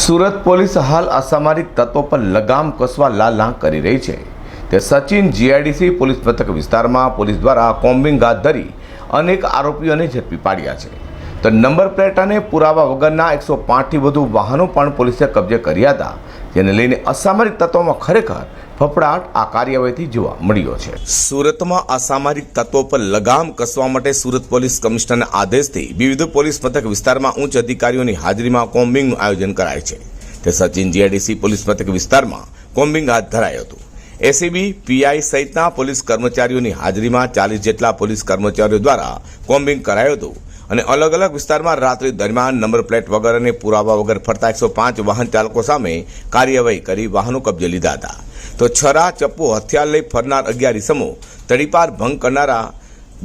Surat police હાલ અસામરિક તત્વો પર લગામ કસવા લાલાં કરી રહી છે. તે સચિન જીઆઈડીસી પોલીસ મથક વિસ્તારમાં પોલીસ દ્વારા કોમ્બિંગ હાથ ધરી અનેક આરોપીઓને ઝડપી પાડ્યા છે. તો નંબર પ્લેટ અને પુરાવા વગરના એકસો પાંચથી વધુ વાહનો પણ પોલીસે કબજે કર્યા હતા. જેને લઈને અસામરિક તત્વોમાં ખરેખર ફફડાટ આ કાર્યવાહીથી જોવા મળ્યો છે. સુરતમાં અસામાજિક તત્વો પર લગામ કસવા માટે સુરત પોલીસ કમિશનરના આદેશથી વિવિધ પોલીસ મથક વિસ્તારમાં ઉચ્ચ અધિકારીઓની હાજરીમાં કોમ્બિંગનું આયોજન કરાય છે. તે સચિન જીઆઈડીસી પોલીસ મથક વિસ્તારમાં કોમ્બિંગ હાથ ધરાયું હતું. એસીબી, પીઆઈ સહિતના પોલીસ કર્મચારીઓની હાજરીમાં ચાલીસ જેટલા પોલીસ કર્મચારીઓ દ્વારા કોમ્બિંગ કરાયું હતું. અને અલગ અલગ વિસ્તારમાં રાત્રિ દરમિયાન નંબર પ્લેટ વગર અને પુરાવા વગર ફરતા એકસો પાંચ વાહન ચાલકો સામે કાર્યવાહી કરી વાહનો કબજે લીધા હતા. તો છરા, ચપ્પુ, હથિયાર લઈ ફરનાર અગિયાર ઇસમો તડીપાર ભંગ કરનારા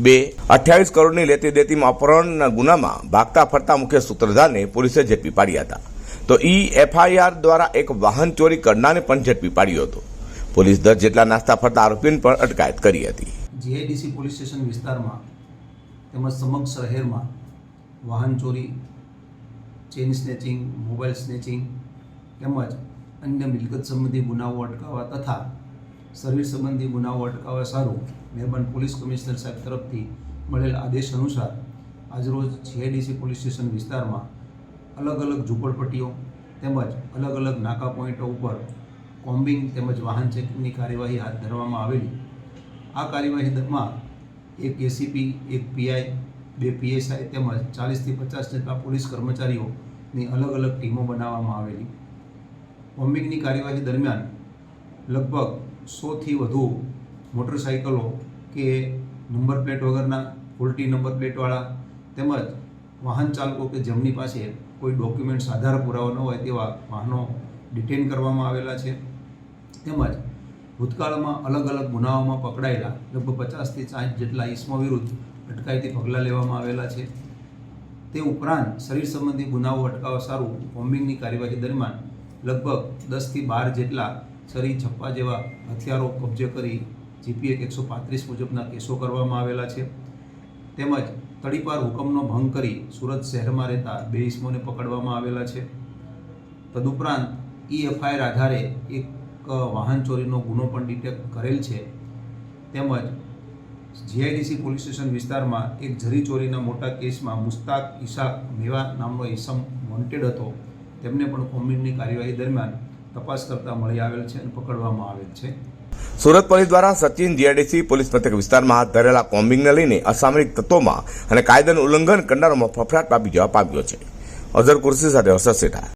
બે અઠ્યાવીસ કરોડની લેતી દેતીમાં અપહરણના ગુનામાં ભાગતા ફરતા મુખ્ય સૂત્રધારને પોલીસે ઝડપી પાડ્યા હતા. તો ઈ એફઆઈઆર દ્વારા એક વાહન ચોરી કરનારને પણ ઝડપી પાડ્યો હતો. પોલીસ દસ જેટલા નાસ્તા ફરતા આરોપીને પણ અટકાયત કરી હતી. જીઆઈડીસી પોલીસ સ્ટેશન વિસ્તારમાં તેમજ સમગ્ર શહેરમાં વાહન ચોરી ચેન સ્નેચિંગ મોબાઈલ સ્નેચિંગ તેમજ અન્ય મિલકત સંબંધી ગુનાઓ અટકાવવા તથા સર્વિસ સંબંધી ગુનાઓ અટકાવવા સારું મહેરબાન પોલીસ કમિશનર સાહેબ તરફથી મળેલ આદેશ અનુસાર આજરોજ જીઆઈડીસી પોલીસ સ્ટેશન વિસ્તારમાં અલગ અલગ ઝૂંપડપટ્ટીઓ તેમજ અલગ અલગ નાકા પોઈન્ટો ઉપર કોમ્બિંગ તેમજ વાહન ચેકિંગની કાર્યવાહી હાથ ધરવામાં આવેલી. આ કાર્યવાહીમાં એક એસીપી એક પીઆઈ બે પીએસઆઈ તેમજ ચાલીસથી પચાસ જેટલા પોલીસ કર્મચારીઓની અલગ અલગ ટીમો બનાવવામાં આવેલી. બોમ્બિંગની કાર્યવાહી દરમિયાન લગભગ સોથી વધુ મોટરસાઇકલો કે નંબર પ્લેટ વગરના ઉલટી નંબર પ્લેટવાળા તેમજ વાહન ચાલકો કે જેમની પાસે કોઈ ડોક્યુમેન્ટ્સ આધાર પુરાવા ન હોય તેવા વાહનો ડિટેન કરવામાં આવેલા છે. તેમજ ભૂતકાળમાં અલગ અલગ ગુનાઓમાં પકડાયેલા, લગભગ પચાસથી સાઠ જેટલા ઇસમો વિરુદ્ધ અટકાયતી પગલાં લેવામાં આવેલા છે. તે ઉપરાંત શરીર સંબંધી ગુનાઓ અટકાવવા સારું બોમ્બિંગની કાર્યવાહી દરમિયાન લગભગ દસથી બાર જેટલા છરી છપ્પા જેવા હથિયારો કબજે કરી જીપીએ એકસો પાંત્રીસ મુજબના કેસો કરવામાં આવેલા છે. તેમજ તડીપાર હુકમનો ભંગ કરી સુરત શહેરમાં રહેતા બે ઇસમોને પકડવામાં આવેલા છે. તદુપરાંત ઈ એફઆઈઆર આધારે એક વાહન ચોરીનો ગુનો પણ ડિટેક્ટ કરેલ છે. તેમજ જીઆઈડીસી પોલીસ સ્ટેશન વિસ્તારમાં એક જરી ચોરીના મોટા કેસમાં મુસ્તાક ઈશાક મેવા નામનો ઈસમ વોન્ટેડ હતો. તેમને પણ કોમ્બિંગની કાર્યવાહી દરમિયાન તપાસ કરતા મળી આવેલ છે અને પકડવામાં આવેલ છે. સુરત પોલીસ દ્વારા સચિન જીઆઈડીસી પોલીસ મથક વિસ્તારમાં હાથ ધરેલા કોમ્બિંગને લઈને અસામરિક તત્વોમાં અને કાયદાનું ઉલ્લંઘન કરનારોમાં ફફડાટ પામી જવા પામ્યો છે. અઝર કુર્સી સાથે હર્ષદ સેઠા